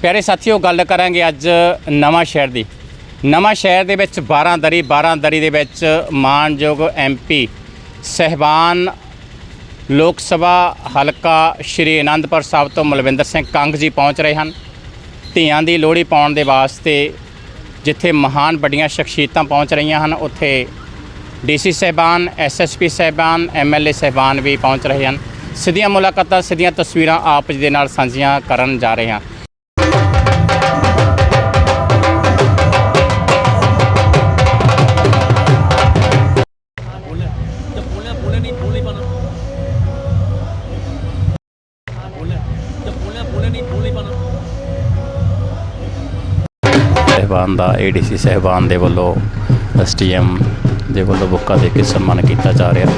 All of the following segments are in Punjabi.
ਪਿਆਰੇ ਸਾਥੀਓ, ਗੱਲ ਕਰਾਂਗੇ ਅੱਜ ਨਵਾਂ ਸ਼ਹਿਰ ਦੀ। ਨਵਾਂ ਸ਼ਹਿਰ ਦੇ ਵਿੱਚ 12 ਦਰੀ 12 ਦਰੀ ਦੇ ਵਿੱਚ ਮਾਨਯੋਗ ਐਮਪੀ ਸਹਿਬਾਨ ਲੋਕ ਸਭਾ ਹਲਕਾ ਸ਼੍ਰੀ ਅਨੰਦਪੁਰ ਸਾਹਿਬ ਤੋਂ ਮਲਵਿੰਦਰ ਸਿੰਘ ਕੰਗ ਜੀ ਪਹੁੰਚ ਰਹੇ ਹਨ। ਧੀਆਂ ਦੀ ਲੋਹੜੀ ਪਾਉਣ ਦੇ ਵਾਸਤੇ ਜਿੱਥੇ ਮਹਾਨ ਵੱਡੀਆਂ ਸ਼ਖਸੀਅਤਾਂ ਪਹੁੰਚ ਰਹੀਆਂ ਹਨ, ਉੱਥੇ ਡੀਸੀ ਸਹਿਬਾਨ ਐਸਐਸਪੀ ਸਹਿਬਾਨ ਐਮਐਲਏ ਸਹਿਬਾਨ ਵੀ ਪਹੁੰਚ ਰਹੇ ਹਨ। ਸਿੱਧੀਆਂ ਮੁਲਾਕਾਤਾਂ, ਸਿੱਧੀਆਂ ਤਸਵੀਰਾਂ ਆਪ ਜੀ ਦੇ ਨਾਲ ਸਾਂਝੀਆਂ ਕਰਨ ਜਾ ਰਹੇ ਹਾਂ। ਸਹਿਬਾਨ ਦਾ ਏਡੀਸੀ ਸਹਿਬਾਨ ਦੇ ਵੱਲੋਂ ਐਸਟੀਐਮ ਦੇ ਵੱਲੋਂ ਬੁੱਕਾ ਦੇ ਕੇ ਸਨਮਾਨ ਕੀਤਾ ਜਾ ਰਿਹਾ।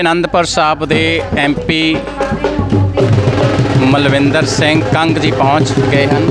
ਅਨੰਦਪੁਰ ਸਾਹਿਬ ਦੇ ਐਮਪੀ ਮਲਵਿੰਦਰ ਸਿੰਘ ਕੰਗ ਜੀ ਪਹੁੰਚ ਗਏ ਹਨ।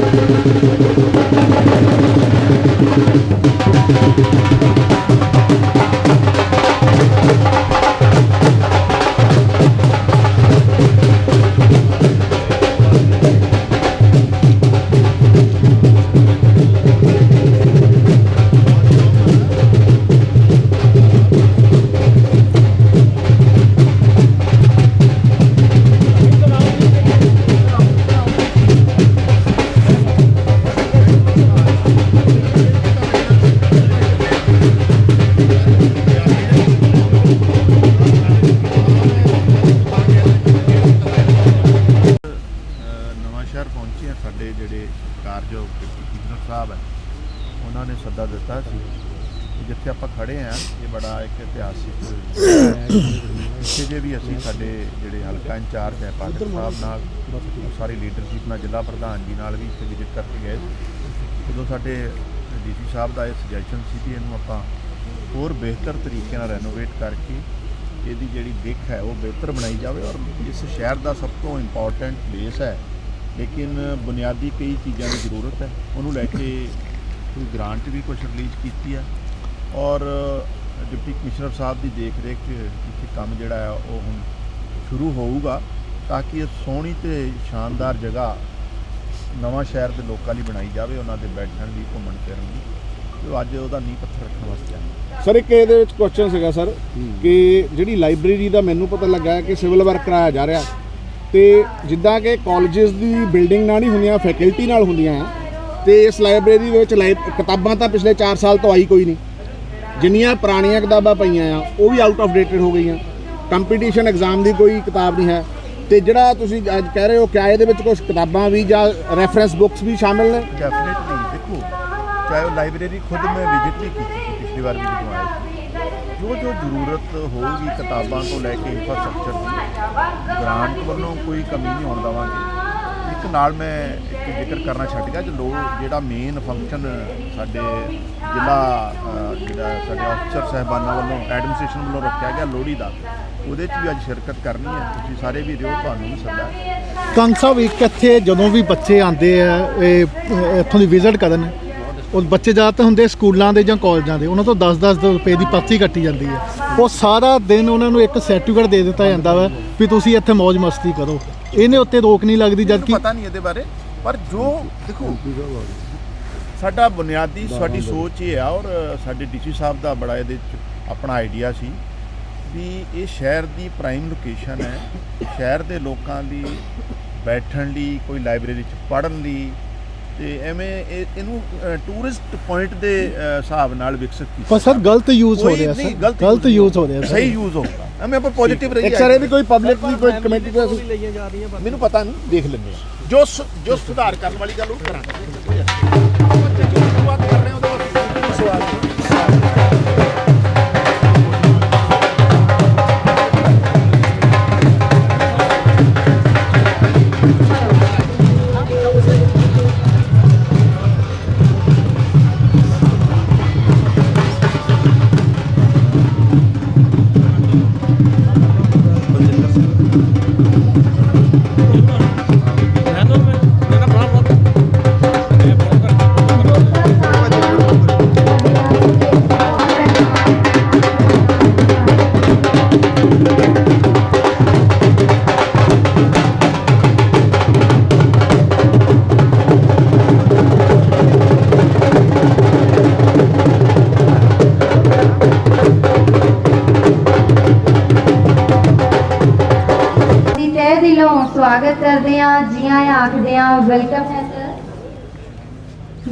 ਇਤਿਹਾਸਿਕ ਇੱਥੇ ਜੇ ਵੀ ਅਸੀਂ ਸਾਡੇ ਜਿਹੜੇ ਹਲਕਾ ਇੰਚਾਰਜ ਹੈ ਪਾਟਿਲ ਸਾਹਿਬ ਨਾਲ ਸਾਰੀ ਲੀਡਰਸ਼ਿਪ ਨਾਲ ਜ਼ਿਲ੍ਹਾ ਪ੍ਰਧਾਨ ਜੀ ਨਾਲ ਵੀ ਇੱਥੇ ਵਿਜ਼ਿਟ ਕਰਕੇ ਗਏ। ਉਦੋਂ ਸਾਡੇ ਡੀਸੀ ਸਾਹਿਬ ਦਾ ਇਹ ਸੁਜੈਸ਼ਨ ਸੀ ਕਿ ਇਹਨੂੰ ਆਪਾਂ ਹੋਰ ਬਿਹਤਰ ਤਰੀਕੇ ਨਾਲ ਰੈਨੋਵੇਟ ਕਰਕੇ ਇਹਦੀ ਜਿਹੜੀ ਦਿੱਖ ਹੈ ਉਹ ਬਿਹਤਰ ਬਣਾਈ ਜਾਵੇ ਔਰ ਇਸ ਸ਼ਹਿਰ ਦਾ ਸਭ ਤੋਂ ਇੰਪੋਰਟੈਂਟ ਪਲੇਸ ਹੈ। ਲੇਕਿਨ ਬੁਨਿਆਦੀ ਕਈ ਚੀਜ਼ਾਂ ਦੀ ਜ਼ਰੂਰਤ ਹੈ। ਉਹਨੂੰ ਲੈ ਕੇ ਕੋਈ ਗ੍ਰਾਂਟ ਵੀ ਕੁਝ ਰਿਲੀਜ਼ ਕੀਤੀ ਹੈ। ਔਰ ਡਿਪਟੀ ਕਮਿਸ਼ਨਰ ਸਾਹਿਬ ਦੀ ਦੇਖ ਰੇਖ 'ਚ ਇੱਥੇ ਕੰਮ ਜਿਹੜਾ ਆ, ਉਹ ਹੁਣ ਸ਼ੁਰੂ ਹੋਊਗਾ ਤਾਂ ਕਿ ਇਹ ਸੋਹਣੀ ਤੇ ਸ਼ਾਨਦਾਰ ਜਗ੍ਹਾ ਨਵਾਂ ਸ਼ਹਿਰ ਦੇ ਲੋਕਾਂ ਲਈ ਬਣਾਈ ਜਾਵੇ, ਉਹਨਾਂ ਦੇ ਬੈਠਣ ਦੀ ਘੁੰਮਣ ਫਿਰਨ ਲਈ। ਤੇ ਅੱਜ ਉਹਦਾ ਨੀਂਹ ਪੱਥਰ ਰੱਖਣ ਵਾਸਤੇ ਆਏ ਸਰ, ਇੱਕ ਇਹਦੇ ਵਿੱਚ ਕੁਐਸਚਨ ਸੀਗਾ ਸਰ, ਕਿ ਜਿਹੜੀ ਲਾਇਬ੍ਰੇਰੀ ਦਾ ਮੈਨੂੰ ਪਤਾ ਲੱਗਾ ਕਿ ਸਿਵਲ ਵਰਕ ਕਰਾਇਆ ਜਾ ਰਿਹਾ। ਤੇ ਜਿੱਦਾਂ ਕਿ ਕਾਲਜਸ ਦੀ ਬਿਲਡਿੰਗ ਨਾਲ ਨਹੀਂ ਹੁੰਦੀਆਂ ਫੈਕਲਟੀ ਨਾਲ ਹੁੰਦੀਆਂ ਆ ਤੇ ਇਸ ਲਾਇਬ੍ਰੇਰੀ ਦੇ ਵਿੱਚ ਲਾਇਬ- ਕਿਤਾਬਾਂ ਤਾਂ ਪਿਛਲੇ 4 ਸਾਲ ਤੋਂ ਆਈ ਕੋਈ ਨਹੀਂ। ਜਿੰਨੀਆਂ ਪੁਰਾਣੀਆਂ ਕਿਤਾਬਾਂ ਪਈਆਂ ਆ, ਉਹ ਵੀ ਆਊਟ ਆਫ ਡੇਟਡ ਹੋ ਗਈਆਂ। ਕੰਪੀਟੀਸ਼ਨ ਐਗਜ਼ਾਮ ਦੀ ਕੋਈ ਕਿਤਾਬ ਨਹੀਂ ਹੈ। ਤੇ ਜਿਹੜਾ ਤੁਸੀਂ ਅੱਜ ਕਹਿ ਰਹੇ ਹੋ ਕਿ ਇਹਦੇ ਵਿੱਚ ਕੁਝ ਕਿਤਾਬਾਂ ਵੀ ਜਾਂ ਰੈਫਰੈਂਸ ਬੁੱਕਸ ਵੀ ਸ਼ਾਮਿਲ ਨੇ? ਡੈਫੀਨਿਟਲੀ ਦੇਖੋ, ਚਾਹੇ ਉਹ ਲਾਇਬ੍ਰੇਰੀ ਖੁਦ ਮੈਂ ਵਿਜ਼ਿਟ ਵੀ ਕੀਤੀ ਸੀ, ਪਿਛਲੀ ਵਾਰ ਵੀ ਜਦੋਂ ਆਏ ਜੋ ਜੋ ਜ਼ਰੂਰਤ ਹੋਊਗੀ ਕਿਤਾਬਾਂ ਤੋਂ ਲੈ ਕੇ ਇਨਫਰਾਸਟ੍ਰਕਚਰ ਦੀ ਗ੍ਰਾਂਟ ਵੱਲੋਂ ਕੋਈ ਕਮੀ ਨਹੀਂ ਆਉਣ ਦੇਵਾਂਗੇ। ਇੱਕ ਨਾਲ ਮੈਂ ਇੱਕ ਜ਼ਿਕਰ ਕਰਨਾ ਛੱਡ ਗਿਆ, ਜੋ ਲੋ ਜਿਹੜਾ ਮੇਨ ਫੰਕਸ਼ਨ ਸਾਡੇ ਜ਼ਿਲ੍ਹਾ ਜਿਹੜਾ ਸਾਡੇ ਅਫਸਰ ਸਾਹਿਬਾਨਾਂ ਵੱਲੋਂ ਐਡਮਿਨਿਸਟ੍ਰੇਸ਼ਨ ਵੱਲੋਂ ਰੱਖਿਆ ਗਿਆ ਲੋਹੜੀ ਦਾ, ਉਹਦੇ 'ਚ ਵੀ ਅੱਜ ਸ਼ਿਰਕਤ ਕਰਨੀ ਹੈ। ਤੁਸੀਂ ਸਾਰੇ ਵੀ ਰਿਓ ਤੁਹਾਨੂੰ ਵੀ ਸੱਦਾ ਹੈ। ਕੰਗ ਸਾਹਿਬ, ਇੱਕ ਇੱਥੇ ਜਦੋਂ ਵੀ ਬੱਚੇ ਆਉਂਦੇ ਆ, ਇਹ, ਇੱਥੋਂ ਦੀ ਵਿਜ਼ਿਟ ਕਰਨ, ਉਹ ਬੱਚੇ ਜ਼ਿਆਦਾਤਰ ਹੁੰਦੇ ਸਕੂਲਾਂ ਦੇ ਜਾਂ ਕਾਲਜਾਂ ਦੇ, ਉਹਨਾਂ ਤੋਂ 10-10 ਰੁਪਏ ਦੀ ਪਰਚੀ ਕੱਟੀ ਜਾਂਦੀ ਹੈ। ਉਹ ਸਾਰਾ ਦਿਨ ਉਹਨਾਂ ਨੂੰ ਇੱਕ ਸਰਟੀਫਿਕੇਟ ਦੇ ਦਿੱਤਾ ਜਾਂਦਾ ਵਾ ਵੀ ਤੁਸੀਂ ਇੱਥੇ ਮौज ਮਸਤੀ ਕਰੋ। ਇਹਨੇ ਉੱਤੇ ਰੋਕ ਨਹੀਂ ਲੱਗਦੀ ਜਦ ਕਿ ਪਤਾ ਨਹੀਂ ਇਹਦੇ ਬਾਰੇ ਪਰ ਜੋ ਦੇਖੋ ਸਾਡਾ ਬੁਨਿਆਦੀ ਸਾਡੀ ਸੋਚ ਇਹ ਆ ਔਰ ਸਾਡੇ ਡੀਸੀ ਸਾਹਿਬ ਦਾ ਬੜਾ ਇਹਦੇ ਚ ਆਪਣਾ ਆਈਡੀਆ ਸੀ ਵੀ ਇਹ ਸ਼ਹਿਰ ਦੀ ਪ੍ਰਾਈਮ ਲੋਕੇਸ਼ਨ ਹੈ। ਸ਼ਹਿਰ ਦੇ ਲੋਕਾਂ ਲਈ ਬੈਠਣ ਲਈ ਕੋਈ ਲਾਇਬ੍ਰੇਰੀ ਚ ਪੜ੍ਹਨ ਲਈ ਤੇ ਐਵੇਂ ਇਹ- ਇਹਨੂੰ ਟੂਰਿਸਟ ਪੁਆਇੰਟ ਦੇ ਅ, ਹਿਸਾਬ ਨਾਲ ਵਿਕਸਿਤ ਕੀਤਾ ਪਰ ਸਰ ਗਲਤ ਯੂਜ਼ ਹੋ। ਕੋਈ ਰਿਹਾ ਨਹੀਂ, ਸਰ। ਗਲਤ ਗਲਤ ਯੂਜ਼ ਹੋ ਰਿਹਾ ਸਰ। ਸਹੀ ਯੂਜ਼ ਹੋਊਗਾ। ਐਵੇਂ ਆਪਾਂ ਪੋਜ਼ਿਟਿਵ ਰਹੀ ਇੱਕ ਸਰ ਇਹ ਵੀ ਕੋਈ ਪਬਲਿਕ ਦੀ ਕੋਈ ਕਮੇਟੀ ਕੋਈ ਵੀ ਲਈਆਂ ਜਾ ਰਹੀਆਂ ਬਾਕੀ ਮੈਨੂੰ ਪਤਾ ਨਹੀਂ ਦੇਖ ਲੈਂਦੇ ਹਾਂ। ਜੋ ਸੁ- ਜੋ ਸੁਧਾਰ ਕਰਨ ਵਾਲੀ ਗੱਲ ਉਹ ਕਰਾਂਗੇ। ਸਵਾਗਤ ਕਰਦੇ ਹਾਂ ਜੀ ਆਇਆਂ ਆਖਦੇ ਹਾਂ ਵੈਲਕਮ ਹੈ ਸਰ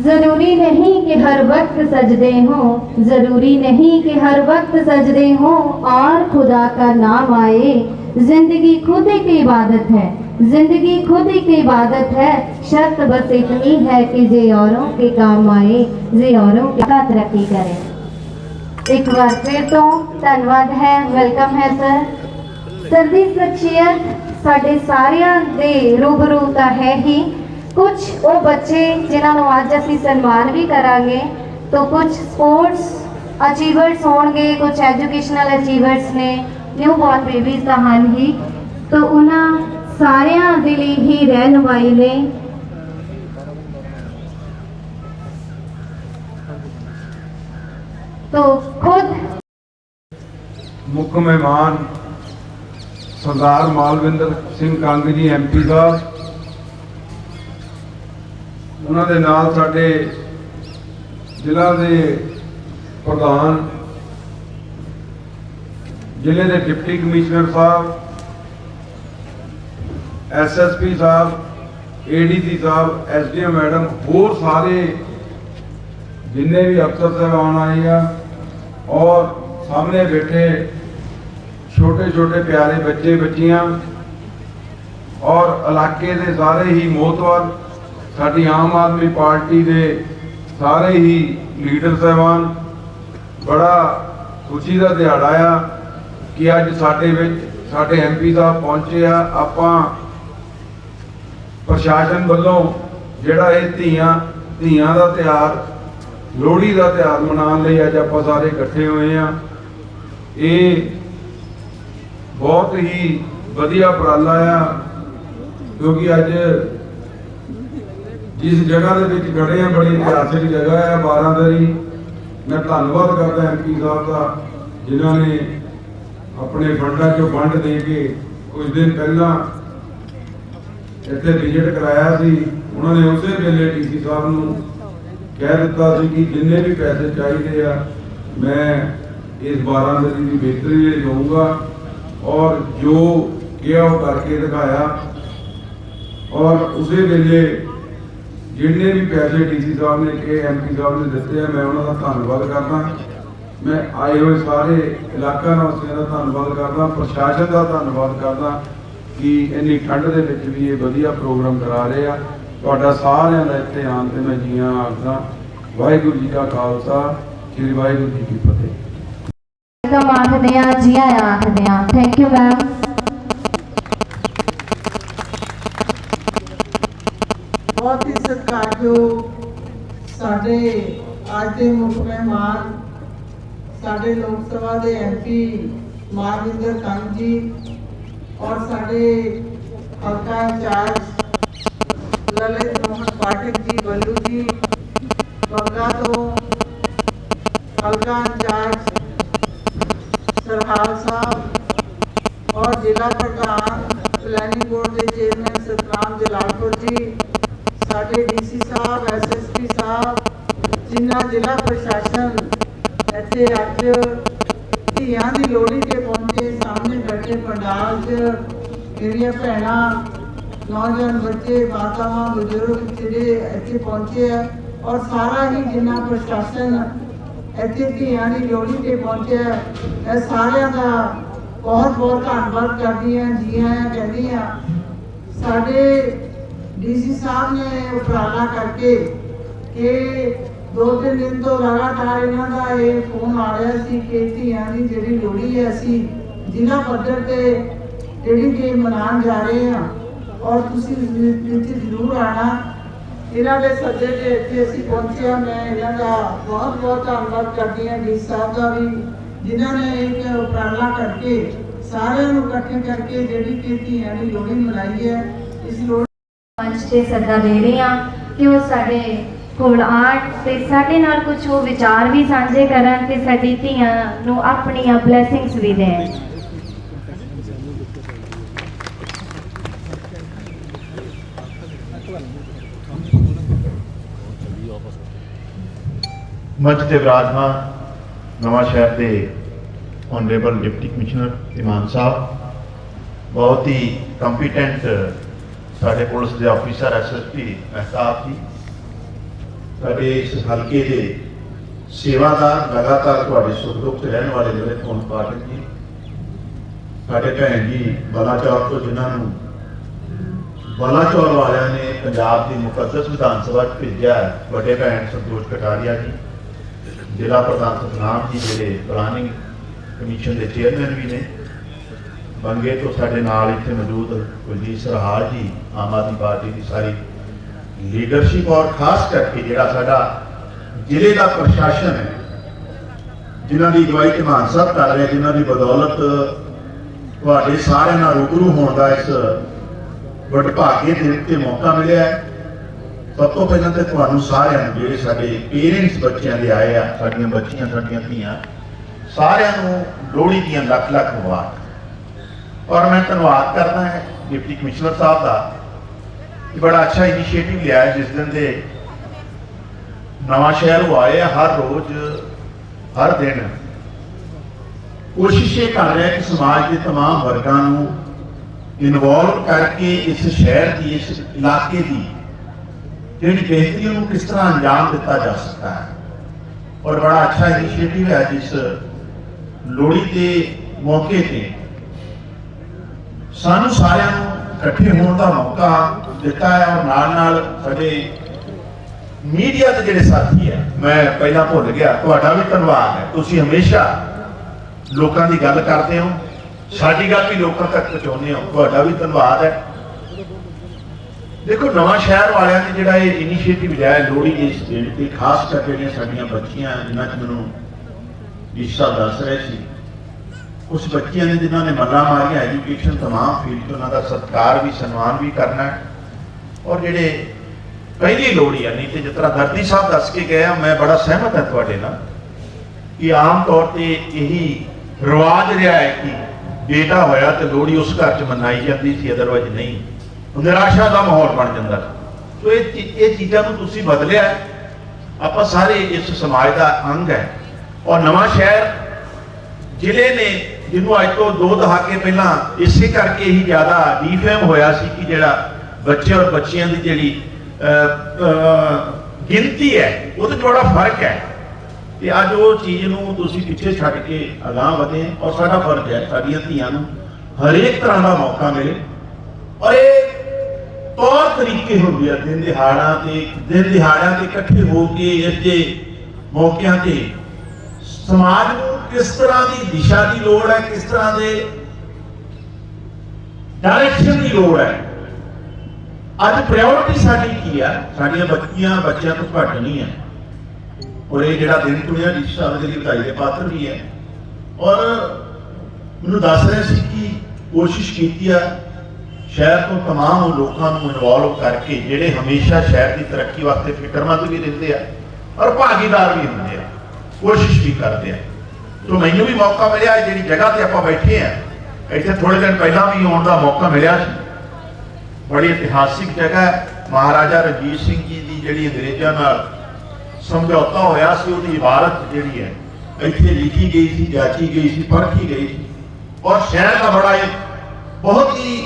जरूरी नहीं कि हर वक्त सजदे हो जरूरी नहीं कि हर वक्त सजदे हो और खुदा का नाम आए जिंदगी खुद एक इबादत है जिंदगी खुद एक इबादत है शर्त बस इतनी है कि जे औरों के काम आए जे औरों का तरक्की करे एक बार फिर तो धन्यवाद है वेलकम है सर ਸਰ ਦੀ ਸ਼ਖਸੀਅਤ ਸਾਡੇ ਸਾਰਿਆਂ ਦੇ ਰੂਬਰੂ ਤਾਂ ਹੈ ਹੀ। ਕੁਝ ਉਹ ਬੱਚੇ ਜਿਨ੍ਹਾਂ ਨੂੰ ਅੱਜ ਅਸੀਂ ਸਨਮਾਨ ਵੀ ਕਰਾਂਗੇ, ਤੋਂ ਕੁਝ ਸਪੋਰਟਸ ਅਚੀਵਰਸ ਹੋਣਗੇ ਕੁਝ ਐਜੂਕੇਸ਼ਨਲ ਅਚੀਵਰਸ ਨੇ ਨਿਊ ਬੋਰਨ ਬੇਬੀਜ਼ ਤਾਂ ਹਨ ਹੀ। ਤੋਂ ਉਹਨਾਂ ਸਾਰਿਆਂ ਦੇ ਲਈ ਹੀ ਰਹਿਨੁਮਾਈ ਨੇ। ਤੋਂ ਖੁਦ ਮੁੱਖ ਮਹਿਮਾਨ ਸਰਦਾਰ ਮਾਲਵਿੰਦਰ ਸਿੰਘ ਕੰਗ ਜੀ ਐਮਪੀ ਸਾਹਿਬ ਉਹਨਾਂ ਦੇ ਨਾਲ ਸਾਡੇ ਜ਼ਿਲ੍ਹਾ ਦੇ ਪ੍ਰਧਾਨ, ਜ਼ਿਲ੍ਹੇ ਦੇ ਡਿਪਟੀ ਕਮਿਸ਼ਨਰ ਸਾਹਿਬ ਐਸਐਸਪੀ ਸਾਹਿਬ ਏਡੀਸੀ ਸਾਹਿਬ ਐਸਡੀਐਮ ਮੈਡਮ, ਹੋਰ ਸਾਰੇ ਜਿੰਨੇ ਵੀ ਅਫਸਰ ਸਾਹਿਬਾਨ ਆਏ ਆ ਔਰ ਸਾਹਮਣੇ ਬੈਠੇ ਛੋਟੇ ਛੋਟੇ ਪਿਆਰੇ ਬੱਚੇ, ਬੱਚੀਆਂ ਔਰ ਇਲਾਕੇ ਦੇ ਸਾਰੇ ਹੀ ਮੋਹਤਵਰ ਸਾਡੀ ਆਮ ਆਦਮੀ ਪਾਰਟੀ ਦੇ ਸਾਰੇ ਹੀ ਲੀਡਰ ਸਾਹਿਬਾਨ, ਬੜਾ ਖੁਸ਼ੀ ਦਾ ਦਿਹਾੜਾ ਆ ਕਿ ਅੱਜ ਸਾਡੇ ਵਿੱਚ ਸਾਡੇ ਐਮਪੀ ਸਾਹਿਬ ਪਹੁੰਚੇ ਆ। ਆਪਾਂ ਪ੍ਰਸ਼ਾਸਨ ਵੱਲੋਂ ਜਿਹੜਾ ਇਹ ਧੀਆਂ ਧੀਆਂ ਦਾ ਤਿਉਹਾਰ, ਲੋਹੜੀ ਦਾ ਤਿਉਹਾਰ ਮਨਾਉਣ ਲਈ ਅੱਜ ਆਪਾਂ ਸਾਰੇ ਇਕੱਠੇ ਹੋਏ ਆ। ਇਹ ਬਹੁਤ ਹੀ ਵਧੀਆ ਉਪਰਾਲਾ ਆ, ਕਿਉਂਕਿ ਅੱਜ ਜਿਸ ਜਗ੍ਹਾ ਦੇ ਵਿੱਚ ਖੜੇ ਆ, ਬੜੀ ਇਤਿਹਾਸਿਕ ਜਗ੍ਹਾ ਹੈ ਬਾਰਾਂਦਰੀ ਮੈਂ ਧੰਨਵਾਦ ਕਰਦਾ ਐਮਪੀ ਸਾਹਿਬ ਦਾ, ਜਿਨ੍ਹਾਂ ਨੇ ਆਪਣੇ ਫੰਡਾਂ ਚੋਂ ਫੰਡ ਦੇ ਕੇ ਕੁਝ ਦਿਨ ਪਹਿਲਾਂ ਇੱਥੇ ਵਿਜ਼ਿਟ ਕਰਾਇਆ ਸੀ। ਉਹਨਾਂ ਨੇ ਉਸੇ ਵੇਲੇ ਡੀਸੀ ਸਾਹਿਬ ਨੂੰ ਕਹਿ ਦਿੱਤਾ ਸੀ ਕਿ ਜਿੰਨੇ ਵੀ ਪੈਸੇ ਚਾਹੀਦੇ ਆ, ਮੈਂ ਇਸ ਬਾਰਾਂਦਰੀ ਦੀ ਬਿਹਤਰੀ ਲਈ ਲਵਾਂਗਾ ਔਰ ਜੋ ਕਿਹਾ ਉਹ ਕਰਕੇ ਦਿਖਾਇਆ। ਔਰ ਉਸੇ ਵੇਲੇ ਜਿੰਨੇ ਵੀ ਪੈਸੇ ਡੀਸੀ ਸਾਹਿਬ ਨੇ ਕਿ ਐਮਪੀ ਸਾਹਿਬ ਨੇ ਦਿੱਤੇ ਆ, ਮੈਂ ਉਹਨਾਂ ਦਾ ਧੰਨਵਾਦ ਕਰਦਾ। ਮੈਂ ਆਏ ਹੋਏ ਸਾਰੇ ਇਲਾਕਾ ਨਿਵਾਸੀਆਂ ਦਾ ਧੰਨਵਾਦ ਕਰਦਾ, ਪ੍ਰਸ਼ਾਸਨ ਦਾ ਧੰਨਵਾਦ ਕਰਦਾ ਕਿ ਇੰਨੀ ਠੰਡ ਦੇ ਵਿੱਚ ਵੀ ਇਹ ਵਧੀਆ ਪ੍ਰੋਗਰਾਮ ਕਰਾ ਰਹੇ ਆ। ਤੁਹਾਡਾ ਸਾਰਿਆਂ ਦਾ ਇੱਥੇ ਆਉਣ ਤੇ ਮੈਂ ਜੀਆਂ ਆਖਦਾ, ਵਾਹਿਗੁਰੂ ਜੀ ਕਾ ਖਾਲਸਾ, ਸ੍ਰੀ ਵਾਹਿਗੁਰੂ ਜੀ ਕੀ ਫਤਿਹ ਵੈਲਕਮ ਆਖਦੇ ਹਾਂ ਜੀ ਆਇਆਂ ਆਖਦੇ ਹਾਂ ਥੈਂਕ ਯੂ ਮੈਮ ਬਹੁਤ ਹੀ ਸਤਿਕਾਰਯੋਗ ਸਾਡੇ ਅੱਜ ਦੇ ਮੁੱਖ ਮਹਿਮਾਨ ਸਾਡੇ ਲੋਕ ਸਭਾ ਦੇ ਐਮਪੀ ਮਾਨਵਿੰਦਰ ਕੰਗ ਜੀ ਔਰ ਸਾਡੇ ਹਲਕਾ ਇੰਚਾਰਜ ਲਲਿਤ ਮੋਹਨ ਪਾਠਕ ਜੀ ਬੱਲੂ ਜੀ ਬੰਗਾ ਤੋਂ ਹਲਕਾ ਇੰਚਾਰਜ ਸਰਹਾਲ ਸਾਹਿਬ ਔਰ ਜ਼ਿਲ੍ਹਾ ਪ੍ਰਧਾਨ ਪਲੈਨਿੰਗ ਬੋਰਡ ਦੇ ਚੇਅਰਮੈਨ ਸਤਨਾਮ ਜਲਾਲਪੁਰ ਜੀ, ਸਾਡੇ ਡੀਸੀ ਸਾਹਿਬ ਐਸਐਸਪੀ ਸਾਹਿਬ, ਜਿਨ੍ਹਾਂ ਜ਼ਿਲ੍ਹਾ ਪ੍ਰਸ਼ਾਸਨ ਇੱਥੇ ਅੱਜ ਧੀਆਂ ਦੀ ਲੋਹੜੀ ਤੇ ਪਹੁੰਚੇ, ਸਾਹਮਣੇ ਬੈਠੇ ਪੰਡਾਲ 'ਚ ਜਿਹੜੀਆਂ ਭੈਣਾਂ, ਨੌਜਵਾਨ ਬੱਚੇ, ਮਾਤਾਵਾਂ, ਬਜ਼ੁਰਗ ਜਿਹੜੇ ਇੱਥੇ ਪਹੁੰਚੇ ਆ ਔਰ ਸਾਰਾ ਹੀ ਜਿੰਨਾ ਪ੍ਰਸ਼ਾਸਨ ਇੱਥੇ ਧੀਆਂ ਦੀ ਲੋਹੜੀ ਤੇ ਪਹੁੰਚਿਆ ਹੈ, ਇਹ ਸਾਰਿਆਂ ਦਾ ਬਹੁਤ ਬਹੁਤ ਧੰਨਵਾਦ ਕਰਦੀ ਹਾਂ ਜੀ ਆਇਆਂ ਕਹਿੰਦੀ ਹਾਂ। ਸਾਡੇ ਡੀਸੀ ਸਾਹਿਬ ਨੇ ਉਪਰਾਲਾ ਕਰਕੇ ਕਿ ਦੋ ਤਿੰਨ ਦਿਨ ਤੋਂ ਲਗਾਤਾਰ ਇਹਨਾਂ ਦਾ ਇਹ ਫੋਨ ਆ ਰਿਹਾ ਸੀ ਕਿ ਧੀਆਂ ਦੀ ਜਿਹੜੀ ਲੋਹੜੀ ਹੈ ਅਸੀਂ ਜ਼ਿਲ੍ਹਾ ਪੱਧਰ ਤੇ ਜਿਹੜੀ ਕਿ ਮਨਾਉਣ ਜਾ ਰਹੇ ਹਾਂ। ਔਰ ਤੁਸੀਂ ਇੱਥੇ ਜ਼ਰੂਰ ਆਣਾ ਇਹਨਾਂ ਦੇ ਸੱਦੇ ਤੇ ਇੱਥੇ ਅਸੀਂ ਪਹੁੰਚੇ ਮੈਂ ਇਹਨਾਂ ਦਾ ਬਹੁਤ ਬਹੁਤ ਧੰਨਵਾਦ ਕਰਦੀ ਹਾਂ ਡੀ ਸਾਹਿਬ ਦਾ ਵੀ, ਜਿਨ੍ਹਾਂ ਨੇ ਇੱਕ ਉਪਰਾਲਾ ਕਰਕੇ ਸਾਰਿਆਂ ਨੂੰ ਇਕੱਠੇ ਕਰਕੇ ਜਿਹੜੀ ਕਿ ਦੀ ਲੋਹੜੀ ਮਨਾਈ ਹੈ। ਇਸ ਲੋਹੜੀ ਮੰਚ ਤੇ ਸੱਦਾ ਦੇ ਰਹੀ ਹਾਂ ਕਿ ਉਹ ਸਾਡੇ ਕੋਲ ਆਣ ਤੇ ਸਾਡੇ ਨਾਲ ਕੁਝ ਉਹ ਵਿਚਾਰ ਵੀ ਸਾਂਝੇ ਕਰਨ ਤੇ ਸਾਡੀ ਧੀਆਂ ਨੂੰ ਆਪਣੀਆਂ ਬਲੇਸਿੰਗਸ ਵੀ ਦੇਣ। ਮੰਚ ਤੇ ਵਿਰਾਜਮਾਨ ਨਵਾਂ ਸ਼ਹਿਰ ਦੇ honourable deputy commissioner Iman Sahib, ਬਹੁਤ ਹੀ ਕੰਪੀਟੈਂਟ ਸਾਡੇ ਪੁਲਿਸ ਦੇ ਆਫੀਸਰ ਐਸਐਸਪੀ ਮਹਿਤਾਬ ਜੀ, ਸਾਡੇ ਇਸ ਹਲਕੇ ਦੇ ਸੇਵਾਦਾਰ, ਲਗਾਤਾਰ ਤੁਹਾਡੇ ਸੁੱਖ ਦੁੱਖ ਰਹਿਣ ਵਾਲੇ ਜਿਹੜੇ ਪੌਣ ਪਾਟਕ ਜੀ, ਸਾਡੇ ਭੈਣ ਜੀ ਬਲਾਚੌਰ ਤੋਂ ਜਿਨ੍ਹਾਂ ਨੂੰ ਬਲਾਚੌਰ ਵਾਲਿਆਂ ਨੇ ਪੰਜਾਬ ਦੀ ਮੁਕੱਦਸ ਵਿਧਾਨ ਸਭਾ 'ਚ ਭੇਜਿਆ ਵੱਡੇ ਭੈਣ ਸੰਤੋਸ਼ ਕਟਾਰੀਆ ਜੀ। ਜ਼ਿਲ੍ਹਾ ਪ੍ਰਧਾਨ ਸਤਨਾਮ ਜੀ ਜਿਹੜੇ ਪਲਾਨਿੰਗ ਕਮਿਸ਼ਨ ਦੇ ਚੇਅਰਮੈਨ ਵੀ ਨੇ, ਬੰਗੇ ਤੋਂ ਸਾਡੇ ਨਾਲ ਇੱਥੇ ਮੌਜੂਦ ਕੁਲਜੀਤ ਸਰਹਾਲ ਜੀ, ਆਮ ਆਦਮੀ ਪਾਰਟੀ ਦੀ ਸਾਰੀ ਲੀਡਰਸ਼ਿਪ ਔਰ ਖਾਸ ਕਰਕੇ ਜਿਹੜਾ ਸਾਡਾ ਜ਼ਿਲ੍ਹੇ ਦਾ ਪ੍ਰਸ਼ਾਸਨ ਹੈ, ਜਿਨ੍ਹਾਂ ਦੀ ਅਗਵਾਈ ਤੇ ਮਾਨ ਸਾਹਿਬ ਕਰ ਰਹੇ, ਜਿਨ੍ਹਾਂ ਦੀ ਬਦੌਲਤ ਤੁਹਾਡੇ ਸਾਰਿਆਂ ਨਾਲ ਰੂਬਰੂ ਹੋਣ ਦਾ ਇਸ ਵਡਭਾਗੇ ਦਿਨ ਤੇ ਮੌਕਾ ਮਿਲਿਆ ਹੈ। ਸਭ ਤੋਂ ਪਹਿਲਾਂ ਤੇ ਤੁਹਾਨੂੰ ਸਾਰਿਆਂ ਨੂੰ ਜਿਹੜੇ ਸਾਡੇ ਪੇਰੈਂਟਸ ਬੱਚਿਆਂ ਦੇ ਆਏ ਆ ਸਾਡੀਆਂ ਬੱਚੀਆਂ ਸਾਡੀਆਂ ਧੀਆਂ ਸਾਰਿਆਂ ਨੂੰ ਲੋਹੜੀ ਦੀਆਂ ਲੱਖ ਲੱਖ ਮੁਬਾਰਕ ਔਰ ਮੈਂ ਧੰਨਵਾਦ ਕਰਦਾ ਹਾਂ ਡਿਪਟੀ ਕਮਿਸ਼ਨਰ ਸਾਹਿਬ ਦਾ ਕਿ ਬੜਾ ਅੱਛਾ ਇਨੀਸ਼ੀਏਟਿਵ ਲਿਆ ਹੈ ਜਿਸ ਦਿਨ ਦੇ ਨਵਾਂ ਸ਼ਹਿਰ ਉਹ ਆਏ ਆ ਹਰ ਰੋਜ਼ ਹਰ ਦਿਨ ਕੋਸ਼ਿਸ਼ ਇਹ ਕਰ ਰਿਹਾ ਕਿ ਸਮਾਜ ਦੇ तमाम ਵਰਗਾਂ ਨੂੰ ਇਨਵੋਲਵ ਕਰਕੇ ਇਸ ਸ਼ਹਿਰ ਦੀ ਇਸ ਇਲਾਕੇ ਦੀ ਜਿਹੜੀ ਬੇਨਤੀ ਨੂੰ ਕਿਸ ਤਰ੍ਹਾਂ ਅੰਜਾਮ ਦਿੱਤਾ ਜਾ ਸਕਦਾ ਹੈ। ਔਰ ਬੜਾ ਅੱਛਾ ਇਨੀਸ਼ੀਏਟਿਵ ਹੈ ਜਿਸ ਲੋਹੜੀ ਦੇ ਮੌਕੇ ਤੇ ਸਾਨੂੰ ਸਾਰਿਆਂ ਨੂੰ ਇਕੱਠੇ ਹੋਣ ਦਾ ਮੌਕਾ ਦਿੱਤਾ ਹੈ ਔਰ ਨਾਲ ਨਾਲ ਸਾਡੇ ਮੀਡੀਆ ਦੇ ਜਿਹੜੇ ਸਾਥੀ ਹੈ, ਮੈਂ ਪਹਿਲਾਂ ਭੁੱਲ ਗਿਆ, ਤੁਹਾਡਾ ਵੀ ਧੰਨਵਾਦ ਹੈ। ਤੁਸੀਂ ਹਮੇਸ਼ਾ ਲੋਕਾਂ ਦੀ ਗੱਲ ਕਰਦੇ ਹੋ, ਸਾਡੀ ਗੱਲ ਵੀ ਲੋਕਾਂ ਤੱਕ ਪਹੁੰਚਾਉਂਦੇ ਹੋ। ਤੁਹਾਡਾ ਵੀ ਧੰਨਵਾਦ ਹੈ। ਦੇਖੋ ਨਵਾਂ ਸ਼ਹਿਰ ਵਾਲਿਆਂ ਨੇ ਜਿਹੜਾ ਇਹ ਇਨੀਸ਼ੀਏਟਿਵ ਲਿਆ ਹੈ ਲੋਹੜੀ ਦੇ ਇਸ ਦਿਨ ਤੇ ਖਾਸ ਕਰਕੇ ਜਿਹੜੀਆਂ ਸਾਡੀਆਂ ਬੱਚੀਆਂ ਜਿਨ੍ਹਾਂ 'ਚ ਮੈਨੂੰ ਈਸ਼ਾ ਦੱਸ ਰਹੇ ਸੀ ਉਸ ਬੱਚਿਆਂ ਨੇ ਜਿਨ੍ਹਾਂ ਨੇ ਮੱਲਾਂ ਮਾਰੀਆਂ ਐਜੂਕੇਸ਼ਨ तमाम ਫੀਲਡ 'ਚ ਉਹਨਾਂ ਦਾ ਸਤਿਕਾਰ ਵੀ ਸਨਮਾਨ ਵੀ ਕਰਨਾ ਹੈ ਔਰ ਜਿਹੜੇ ਪਹਿਲੀ ਲੋਹੜੀ ਆ ਨਹੀਂ ਤੇ ਜਿਸ ਤਰ੍ਹਾਂ ਧਰਤੀ ਸਾਹਿਬ ਦੱਸ ਕੇ ਗਏ ਆ ਮੈਂ ਬੜਾ ਸਹਿਮਤ ਹਾਂ ਤੁਹਾਡੇ ਨਾਲ ਕਿ ਆਮ ਤੌਰ ਤੇ ਇਹੀ ਰਿਵਾਜ ਰਿਹਾ ਹੈ ਕਿ ਬੇਟਾ ਹੋਇਆ ਤੇ ਲੋਹੜੀ ਉਸ ਘਰ 'ਚ ਮਨਾਈ ਜਾਂਦੀ ਸੀ ਅਦਰਵਾਇਜ਼ ਨਹੀਂ ਉਹ ਨਿਰਾਸ਼ਾ ਦਾ ਮਾਹੌਲ ਬਣ ਜਾਂਦਾ ਸੋ। ਇਹ ਚੀ- ਇਹ ਚੀਜ਼ਾਂ ਨੂੰ ਤੁਸੀਂ ਬਦਲਿਆ ਆਪਾਂ ਸਾਰੇ ਇਸ ਸਮਾਜ ਦਾ ਅੰਗ ਹੈ। ਔਰ ਨਵਾਂ ਸ਼ਹਿਰ ਜ਼ਿਲ੍ਹੇ ਨੇ, ਜਿਹਨੂੰ ਅੱਜ ਤੋਂ ਦੋ ਦਹਾਕੇ ਪਹਿਲਾਂ ਇਸੇ ਕਰਕੇ ਹੀ ਜ਼ਿਆਦਾ ਡੀਫੇਮ ਹੋਇਆ ਸੀ ਕਿ ਜਿਹੜਾ ਬੱਚੇ ਔਰ ਬੱਚੀਆਂ ਦੀ ਜਿਹੜੀ ਗਿਣਤੀ ਹੈ, ਉਹਦੇ 'ਚ ਬੜਾ ਫ਼ਰਕ ਹੈ। ਤੇ ਅੱਜ ਉਹ ਚੀਜ਼ ਨੂੰ ਤੁਸੀਂ ਪਿੱਛੇ ਛੱਡ ਕੇ ਅਗਾਹ ਵਧੇ। ਔਰ ਸਾਡਾ ਫਰਜ਼ ਹੈ, ਸਾਡੀਆਂ ਧੀਆਂ ਨੂੰ ਹਰੇਕ ਤਰ੍ਹਾਂ ਦਾ ਮੌਕਾ ਮਿਲੇ। ਔਰ ਇਹ ਤਰੀਕੇ ਹੁੰਦੇ ਆ, ਦਿਨ ਦਿਹਾੜਾਂ ਤੇ, ਦਿਨ ਦਿਹਾੜਿਆਂ ਤੇ ਇਕੱਠੇ ਹੋ ਕੇ ਇਸ ਮੌਕਿਆਂ ਤੇ। ਸਮਾਜ ਨੂੰ ਕਿਸ ਤਰ੍ਹਾਂ ਦੀ ਦਿਸ਼ਾ ਦੀ ਲੋੜ ਹੈ, ਕਿਸ ਤਰ੍ਹਾਂ ਦੇ ਡਾਇਰੈਕਸ਼ਨ ਦੀ ਲੋੜ ਹੈ? ਅੱਜ ਪ੍ਰਾਇੋਰਟੀ ਸਾਡੀ ਕੀ ਆ? ਸਾਡੀਆਂ ਬੱਚੀਆਂ, ਬੱਚਿਆਂ ਤੋਂ ਘੱਟ ਨਹੀਂ ਹੈ। ਔਰ ਇਹ ਜਿਹੜਾ ਦਿਨ ਚੁਣਿਆ ਜਿਸ ਸਾਹਿਬ ਦੇ ਲਈ ਵਧਾਈ ਦੇ ਪਾਤਰ ਵੀ ਹੈ। ਔਰ ਮੈਨੂੰ ਦੱਸ ਰਿਹਾ ਸੀ ਕਿ ਕੋਸ਼ਿਸ਼ ਕੀਤੀ ਆ ਸ਼ਹਿਰ ਤੋਂ तमाम ਉਹ ਲੋਕਾਂ ਨੂੰ ਇਨਵੋਲਵ ਕਰਕੇ ਜਿਹੜੇ ਹਮੇਸ਼ਾ ਸ਼ਹਿਰ ਦੀ ਤਰੱਕੀ ਵਾਸਤੇ ਫਿਕਰਮੰਦ ਵੀ ਰਹਿੰਦੇ ਆ ਔਰ ਭਾਗੀਦਾਰ ਵੀ ਹੁੰਦੇ ਆ ਕੋਸ਼ਿਸ਼ ਵੀ ਕਰਦੇ ਆ ਤੋਂ ਮੈਨੂੰ ਵੀ ਮੌਕਾ ਮਿਲਿਆ ਜਿਹੜੀ ਜਗ੍ਹਾ ਤੇ ਆਪਾਂ ਬੈਠੇ ਆ ਇੱਥੇ ਥੋੜੇ ਦਿਨ ਪਹਿਲਾਂ ਵੀ ਆਉਣ ਦਾ ਮੌਕਾ ਮਿਲਿਆ ਸੀ ਬੜੀ ਇਤਿਹਾਸਿਕ ਜਗ੍ਹਾ ਹੈ ਮਹਾਰਾਜਾ ਰਣਜੀਤ ਸਿੰਘ ਜੀ ਦੀ ਜਿਹੜੀ ਅੰਗਰੇਜ਼ਾਂ ਨਾਲ ਸਮਝੌਤਾ ਹੋਇਆ ਸੀ ਉਹਦੀ ਇਬਾਰਤ ਜਿਹੜੀ ਹੈ ਇੱਥੇ ਲਿਖੀ ਗਈ ਸੀ ਜਾਚੀ ਗਈ ਸੀ ਪਰਖੀ ਗਈ ਸੀ ਔਰ ਸ਼ਹਿਰ ਦਾ ਬੜਾ ਇੱਕ ਬਹੁਤ ਹੀ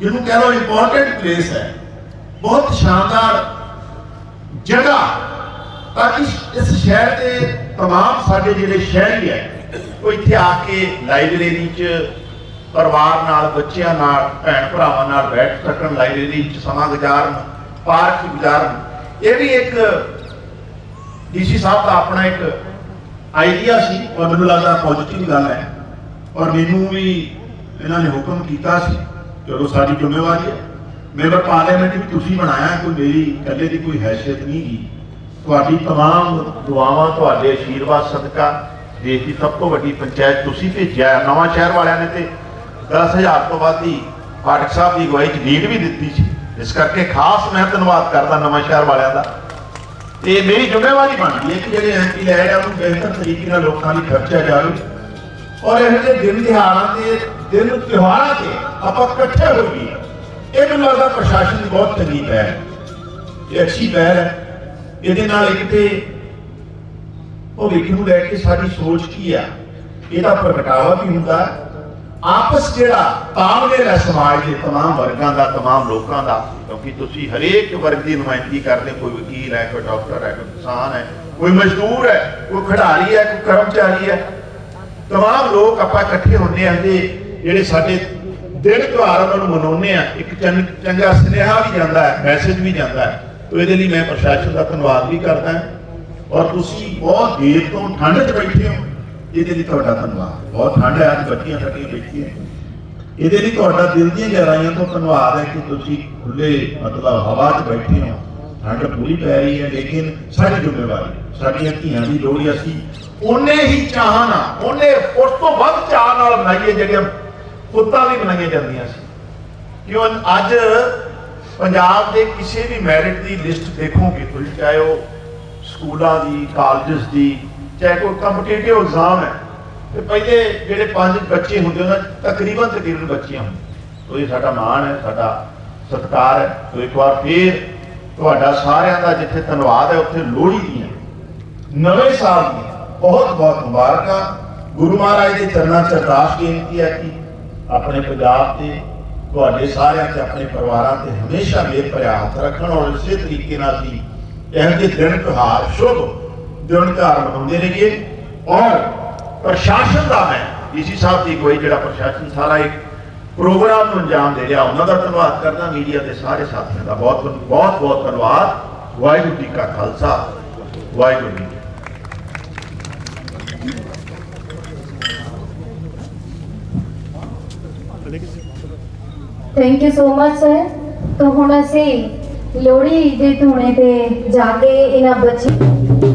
ਜਿਹਨੂੰ ਕਹਿ ਲਓ ਇੰਪੋਰਟੈਂਟ ਪਲੇਸ ਹੈ ਬਹੁਤ ਸ਼ਾਨਦਾਰ ਜਗ੍ਹਾ ਤਾਂ ਕਿ ਇਸ ਸ਼ਹਿਰ ਦੇ तमाम ਸਾਡੇ ਜਿਹੜੇ ਸ਼ਹਿਰੀ ਹੈ ਉਹ ਇੱਥੇ ਆ ਕੇ ਲਾਇਬ੍ਰੇਰੀ 'ਚ ਪਰਿਵਾਰ ਨਾਲ ਬੱਚਿਆਂ ਨਾਲ ਭੈਣ ਭਰਾਵਾਂ ਨਾਲ ਬੈਠ ਸਕਣ ਲਾਇਬ੍ਰੇਰੀ 'ਚ ਸਮਾਂ ਗੁਜ਼ਾਰਨ ਪਾਰਕ 'ਚ ਗੁਜ਼ਾਰਨ ਇਹ ਵੀ ਇੱਕ ਡੀਸੀ ਸਾਹਿਬ ਦਾ ਆਪਣਾ ਇੱਕ ਆਈਡੀਆ ਸੀ ਔਰ ਮੈਨੂੰ ਲੱਗਦਾ ਪੋਜ਼ਿਟਿਵ ਗੱਲ ਹੈ ਔਰ ਮੈਨੂੰ ਵੀ ਇਹਨਾਂ ਨੇ ਹੁਕਮ ਕੀਤਾ ਸੀ ਚਲੋ ਸਾਡੀ ਜ਼ਿੰਮੇਵਾਰੀ ਹੈ ਮੈਂਬਰ ਪਾਰਲੀਮੈਂਟ ਵੀ ਤੁਸੀਂ ਬਣਾਇਆ ਕੋਈ ਮੇਰੀ ਇਕੱਲੇ ਦੀ ਕੋਈ ਹੈਸੀਅਤ ਨਹੀਂ ਗੀ ਤੁਹਾਡੀ तमाम ਦੁਆਵਾਂ ਤੁਹਾਡੇ ਆਸ਼ੀਰਵਾਦ ਸਦਕਾ ਦੇਸ਼ ਦੀ ਸਭ ਤੋਂ ਵੱਡੀ ਪੰਚਾਇਤ ਤੁਸੀਂ ਭੇਜਿਆ ਹੈ। ਨਵਾਂ ਸ਼ਹਿਰ ਵਾਲਿਆਂ ਨੇ ਤੇ 10000 ਤੋਂ ਵੱਧ ਦੀ ਫਾਟਕ ਸਾਹਿਬ ਦੀ ਅਗਵਾਈ ਚ ਲੀਡ ਵੀ ਦਿੱਤੀ ਸੀ ਇਸ ਕਰਕੇ ਖਾਸ ਮੈਂ ਧੰਨਵਾਦ ਕਰਦਾ ਨਵਾਂ ਸ਼ਹਿਰ ਵਾਲਿਆਂ ਦਾ ਤੇ ਮੇਰੀ ਜ਼ਿੰਮੇਵਾਰੀ ਬਣਦੀ ਹੈ ਕਿ ਜਿਹੜੇ ਐਮਪੀ ਲੈ ਰਿਹਾ ਉਹਨੂੰ ਬਿਹਤਰ ਤਰੀਕੇ ਨਾਲ ਲੋਕਾਂ ਲਈ ਖਰਚਿਆ ਜਾਵੇ ਔਰ ਇਹ ਜਿਹੇ ਦਿਨ ਦਿਹਾੜਾਂ ਤੇ ਦਿਨ ਤਿਉਹਾਰਾਂ ਤੇ ਆਪਾਂ ਇਕੱਠੇ ਹੋਈਏ ਇਹ ਮੈਨੂੰ ਲੱਗਦਾ ਪ੍ਰਸ਼ਾਸਨ ਦੀ ਬਹੁਤ ਚੰਗੀ ਪਹਿਲ ਹੈ ਇਹ ਅੱਛੀ ਪਹਿਲ ਹੈ ਇਹਦੇ ਨਾਲ ਇੱਕ ਤੇ ਭਵਿੱਖ ਨੂੰ ਲੈ ਕੇ ਸਾਡੀ ਸੋਚ ਕੀ ਆ ਇਹਦਾ ਪ੍ਰਗਟਾਵਾ ਵੀ ਹੁੰਦਾ ਹੈ। ਆਪਸ ਜਿਹੜਾ ਤਾਲਮੇਲ ਹੈ ਸਮਾਜ ਦੇ तमाम ਵਰਗਾਂ ਦਾ तमाम ਲੋਕਾਂ ਦਾ ਕਿਉਂਕਿ ਤੁਸੀਂ ਹਰੇਕ ਵਰਗ ਦੀ ਨੁਮਾਇੰਦਗੀ ਕਰਦੇ ਹੋ। ਕੋਈ ਵਕੀਲ ਹੈ ਕੋਈ ਡਾਕਟਰ ਹੈ ਕੋਈ ਕਿਸਾਨ ਹੈ ਕੋਈ ਮਜ਼ਦੂਰ ਹੈ ਕੋਈ ਖਿਡਾਰੀ ਹੈ ਕੋਈ ਕਰਮਚਾਰੀ ਹੈ तमाम ਲੋਕ ਆਪਾਂ ਇਕੱਠੇ ਹੁੰਦੇ ਆਂ ਤੇ ਜਿਹੜੇ ਸਾਡੇ ਦਿਨ ਤਿਉਹਾਰ ਉਹਨਾਂ ਨੂੰ ਮਨਾਉਂਦੇ ਆ। ਇੱਕ ਚੰਗ- ਚੰਗਾ ਸੁਨੇਹਾ ਵੀ ਜਾਂਦਾ ਹੈ ਮੈਸੇਜ ਵੀ ਜਾਂਦਾ ਹੈ। ਤੋ ਇਹਦੇ ਲਈ ਮੈਂ ਪ੍ਰਸ਼ਾਸਨ ਦਾ ਧੰਨਵਾਦ ਵੀ ਕਰਦਾ ਔਰ ਤੁਸੀਂ ਬਹੁਤ ਦੇਰ ਤੋਂ ਠੰਡ 'ਚ ਬੈਠੇ ਹੋ। ਇਹਦੇ ਲਈ ਤੁਹਾਡਾ ਧੰਨਵਾਦ। ਬਹੁਤ ਠੰਡ ਹੈ, ਅੱਜ ਬੱਚੀਆਂ ਸਾਡੀਆਂ ਬੈਠੀਆਂ। ਇਹਦੇ ਲਈ ਤੁਹਾਡਾ ਦਿਲ ਦੀਆਂ ਗਹਿਰਾਈਆਂ ਤੋਂ ਧੰਨਵਾਦ ਹੈ ਕਿ ਤੁਸੀਂ ਖੁੱਲੇ ਮਤਲਬ ਹਵਾ 'ਚ ਬੈਠੇ ਹੋ। ਠੰਡ ਪੂਰੀ ਪੈ ਰਹੀ ਹੈ, ਲੇਕਿਨ ਸਾਡੀ ਜ਼ਿੰਮੇਵਾਰੀ, ਸਾਡੀਆਂ ਧੀਆਂ ਦੀ ਲੋੜ ਅਸੀਂ ਉਹਨੇ ਹੀ ਚਾਹਾਂ ਨਾਲ ਉਹਨੇ ਉਸ ਤੋਂ ਵੱਧ ਚਾਹ ਨਾਲ ਬਣਾਈਏ ਜਿਹੜੀਆਂ ਪੁੱਤਾਂ ਵੀ ਬਣਾਈਆਂ ਜਾਂਦੀਆਂ ਸੀ। ਕਿਉਂ ਅੱਜ ਪੰਜਾਬ ਦੇ ਕਿਸੇ ਵੀ ਮੈਰਿਟ ਦੀ ਲਿਸਟ ਦੇਖੋਗੇ ਤੁਸੀਂ, ਚਾਹੇ ਉਹ ਸਕੂਲਾਂ ਦੀ ਕਾਲਜਸ ਦੀ, ਚਾਹੇ ਕੋਈ ਕੰਪੀਟੀਟਿਵ ਐਗਜ਼ਾਮ ਹੈ, ਤੇ ਪਹਿਲੇ ਜਿਹੜੇ ਪੰਜ ਬੱਚੇ ਹੁੰਦੇ, ਉਹਨਾਂ 'ਚ ਤਕਰੀਬਨ ਤਕਰੀਬਨ ਬੱਚੀਆਂ ਹੁੰਦੀਆਂ। ਤੋ ਇਹ ਸਾਡਾ ਮਾਣ ਹੈ, ਸਾਡਾ ਸਤਿਕਾਰ ਹੈ। ਤੋ ਇੱਕ ਵਾਰ ਫੇਰ ਤੁਹਾਡਾ ਸਾਰਿਆਂ ਦਾ ਜਿੱਥੇ ਧੰਨਵਾਦ ਹੈ, ਉੱਥੇ ਲੋਹੜੀ ਦੀਆਂ, ਨਵੇਂ ਸਾਲ ਦੀਆਂ ਬਹੁਤ ਬਹੁਤ ਮੁਬਾਰਕਾਂ। ਗੁਰੂ ਮਹਾਰਾਜ ਦੇ ਚਰਨਾਂ 'ਚ ਅਰਦਾਸ ਬੇਨਤੀ ਹੈ ਕਿ ਆਪਣੇ ਪੰਜਾਬ ਤੇ, ਤੁਹਾਡੇ ਸਾਰਿਆਂ ਤੇ, ਆਪਣੇ ਪਰਿਵਾਰਾਂ ਤੇ ਹਮੇਸ਼ਾ ਮੇਰ ਭਰਿਆ ਹੱਥ ਰੱਖਣ ਔਰ ਇਸੇ ਤਰੀਕੇ ਨਾਲ ਹੀ ਇਹੋ ਜਿਹੇ ਦਿਨ, ਤਿਉਹਾਰ ਸ਼ੁਭ ਦਿਨ ਤਿਉਹਾਰ ਮਨਾਉਂਦੇ ਰਹੀਏ। ਔਰ ਪ੍ਰਸ਼ਾਸਨ ਦਾ ਮੈਂ, ਡੀਸੀ ਸਾਹਿਬ ਦੀ ਕੋਈ ਜਿਹੜਾ ਪ੍ਰਸ਼ਾਸਨ ਸਾਰਾ ਇੱਕ ਪ੍ਰੋਗਰਾਮ ਨੂੰ ਅੰਜਾਮ ਦੇ ਰਿਹਾ, ਉਹਨਾਂ ਦਾ ਧੰਨਵਾਦ ਕਰਦਾ, ਮੀਡੀਆ ਦੇ ਸਾਰੇ ਸਾਥੀਆਂ ਦਾ ਬਹੁਤ ਬਹੁਤ ਬਹੁਤ ਧੰਨਵਾਦ। ਵਾਹਿਗੁਰੂ ਜੀ ਕਾ ਖਾਲਸਾ, ਵਾਹਿਗੁਰੂ ਜੀ ਕੀ ਫਤਿਹ। Thank you so much sir ਤਾਂ ਹੁਣ ਅਸੀਂ ਲੋਹੜੀ ਦੇ ਧੂਣੇ ਤੇ ਜਾ ਕੇ ਇਹਨਾਂ ਬੱਚੀ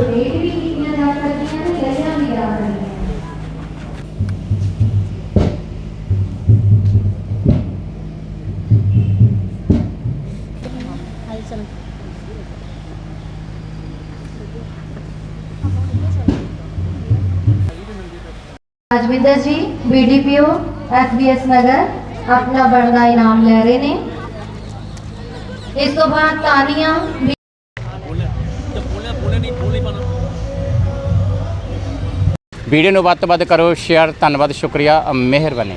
ਵਿਦਿਆਰਥੀਆਂ ਵੱਲੋਂ ਡੋਨੇਟ ਵੀ ਕੀਤੀਆਂ ਜਾ ਸਕਦੀਆਂ ਨੇ ਲਈਆਂ ਵੀ ਜਾ ਸਕਦੀਆਂ ਰਾਜਵਿੰਦਰ ਜੀ ਬੀਡੀਪੀਓ ਐਸਬੀਐਸ ਨਗਰ ਆਪਣਾ ਬਣਦਾ ਇਨਾਮ ਲੈ ਰਹੇ ਨੇ ਇਸ ਤੋਂ ਬਾਅਦ ਤਾਨੀਆਂ ਵੀਡੀਓ ਨੂੰ ਵੱਧ ਤੋਂ ਵੱਧ ਕਰੋ ਸ਼ੇਅਰ ਧੰਨਵਾਦ ਸ਼ੁਕਰੀਆ ਮਿਹਰਬਾਨੀ।